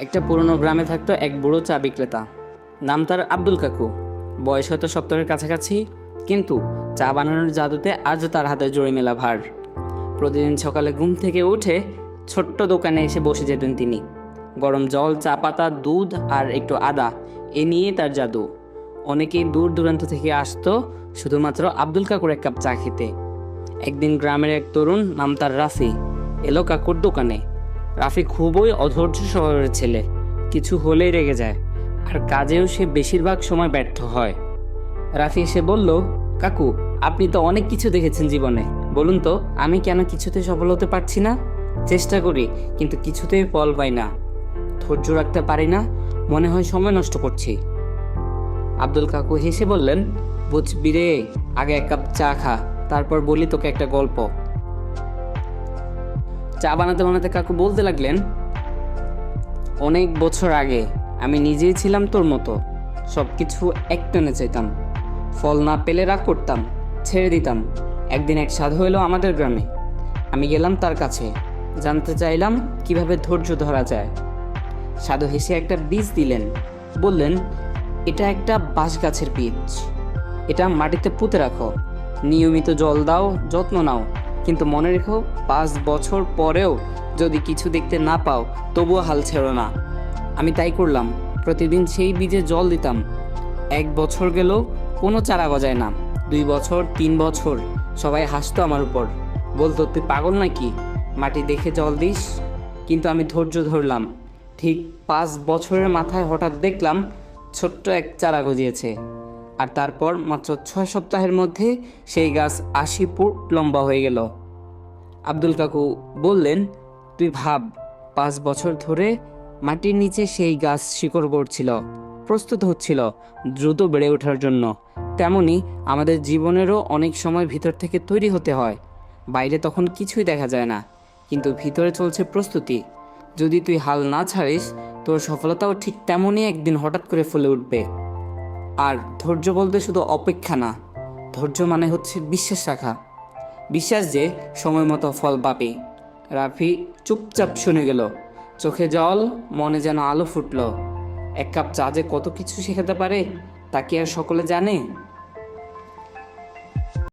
একটা পুরনো গ্রামে থাকতো এক বুড়ো চা বিক্রেতা। নাম তার আব্দুল কাকু। বয়স হয়তো সত্তরের কাছাকাছি, কিন্তু চা বানানোর জাদুতে আজও তার হাতে জড়ি মেলা ভার। প্রতিদিন সকালে ঘুম থেকে উঠে ছোট্ট দোকানে এসে বসে যেতেন তিনি। গরম জল, চা পাতা, দুধ আর একটু আদা, এ নিয়ে তার জাদু। অনেকেই দূর দূরান্ত থেকে আসতো, শুধুমাত্র আব্দুল কাকুর এক কাপ চা খেতে। একদিন গ্রামের এক তরুণ, নাম তার রাফি, এলো কাকুর দোকানে। রাফি খুবই অধৈর্য শহরের ছেলে। কিছু হলেই রেগে যায়, আর কাজেও সে বেশিরভাগ সময় ব্যর্থ হয়। রাফি এসে বলল, কাকু, আপনি তো অনেক কিছু দেখেছেন জীবনে। বলুন তো, আমি কেন কিছুতে সফল হতে পারছি না? চেষ্টা করি, কিন্তু কিছুতেই ফল পাই না। ধৈর্য রাখতে পারি না, মনে হয় সময় নষ্ট করছি। আব্দুল কাকু হেসে বললেন, বুঝবি রে, আগে এক কাপ চা খা, তারপর বলি তোকে একটা গল্প। চা বানাতে বানাতে কাকু বলতে লাগলেন, অনেক বছর আগে আমি নিজেই ছিলাম তোর মতো। সব কিছু একটানে চাইতাম। ফল না পেলে রাগ করতাম, ছেড়ে দিতাম। একদিন এক সাধু এলো আমাদের গ্রামে। আমি গেলাম তার কাছে। জানতে চাইলাম কীভাবে ধৈর্য ধরা যায়। সাধু হেসে একটা বীজ দিলেন। বললেন, এটা একটা বাঁশ গাছের বীজ। এটা মাটিতে পুঁতে রাখো। নিয়মিত জল দাও, যত্ন নাও। কিন্তু মনে রেখো, পাঁচ বছর পরেও যদি কিছু দেখতে না পাও, তবুও হাল ছেড়ো না। আমি তাই করলাম। প্রতিদিন সেই বীজে জল দিতাম। এক বছর গেল কোনো চারা গজায় না। দুই বছর, তিন বছর, সবাই হাসতো আমার উপর। বলতো, তুই পাগল নাকি? মাটি দেখে জল দিস? কিন্তু আমি ধৈর্য ধরলাম। ঠিক পাঁচ বছরের মাথায় হঠাৎ দেখলাম ছোট্ট এক চারা গজিয়েছে। আর তারপর মাত্র ছয় সপ্তাহের মধ্যে সেই গাছ আশি ফুট লম্বা হয়ে গেল। আব্দুল কাকু বললেন, তুই ভাব, পাঁচ বছর ধরে মাটির নিচে সেই গাছ শিকড় গড়ছিল প্রস্তুত হচ্ছিল, দ্রুত বেড়ে ওঠার জন্য। তেমনি আমাদের জীবনেরও অনেক সময় ভিতর থেকে তৈরি হতে হয়, বাইরে তখন কিছুই দেখা যায় না, কিন্তু ভিতরে চলছে প্রস্তুতি। যদি তুই হাল না ছাড়িস, তোর সফলতাও ঠিক তেমনই একদিন হঠাৎ করে ফুলে উঠবে। আর ধৈর্য বলতে শুধু অপেক্ষা না, ধৈর্য মানে হচ্ছে বিশ্বাস রাখা। বিশ্বাস যে সময় মতো ফল পাবে। রাফি চুপচাপ শুনে গেল, চোখে জল, মনে যেন আলো ফুটল। এক কাপ চা যে কত কিছু শেখাতে পারে, তা কি আর সকলে জানে?